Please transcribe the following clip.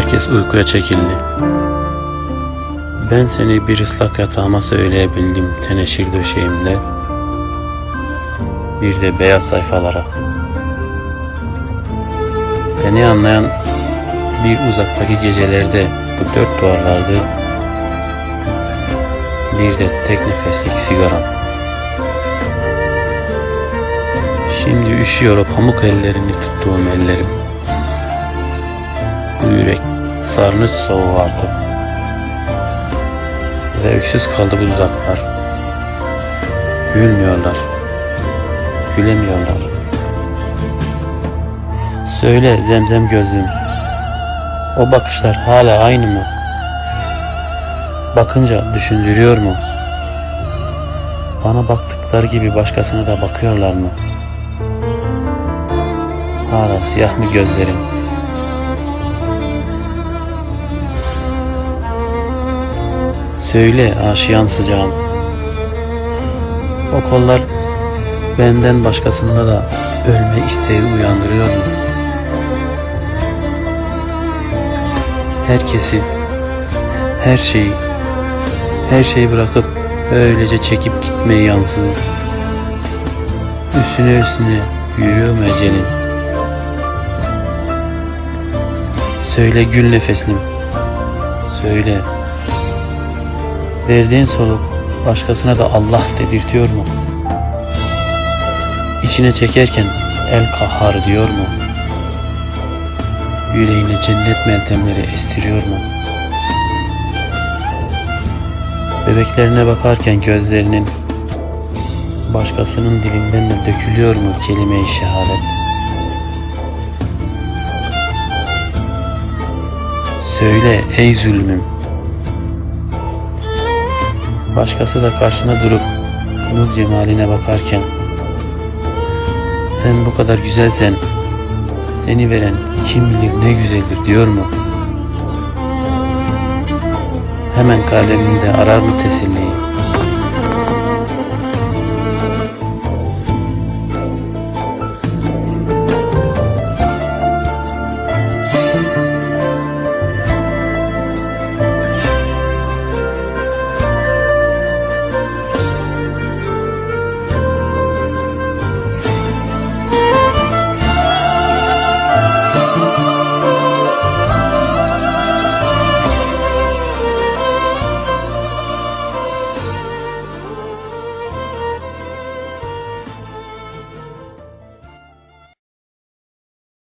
Herkes uykuya çekildi. Ben seni bir ıslak yatağıma söyleyebildim teneşir döşeğimde. Bir de beyaz sayfalara. Beni anlayan bir uzaktaki gecelerde bu dört duvarlardı. Bir de tek nefeslik sigaram. Şimdi üşüyor o pamuk ellerini tuttuğum ellerim. Yürek sarnıç soğuğu artık. Ve öksüz kaldı bu dudaklar. Gülmüyorlar. Gülemiyorlar. Söyle zemzem gözlüm. O bakışlar hala aynı mı? Bakınca düşündürüyor mu? Bana baktıkları gibi başkasına da bakıyorlar mı? Hala siyah mı gözlerin? Söyle aşiyan sıcağım. O kollar benden başkasında da ölme isteği uyandırıyor mu? Herkesi, her şeyi, her şeyi bırakıp öylece çekip gitmeyi yansızın. Üstüne üstüne yürüyor mu ecelin? Söyle gül nefeslim, söyle. Verdiğin soluk başkasına da Allah dedirtiyor mu? İçine çekerken el kahhar diyor mu? Yüreğine cennet meltemleri estiriyor mu? Bebeklerine bakarken gözlerinin başkasının dilinden de dökülüyor mu kelime-i şehadet? Söyle ey zulmüm. Başkası da karşına durup nur cemaline bakarken sen bu kadar güzelsen seni veren kim bilir ne güzeldir diyor mu? Hemen kalbimde arar mı teselliyi?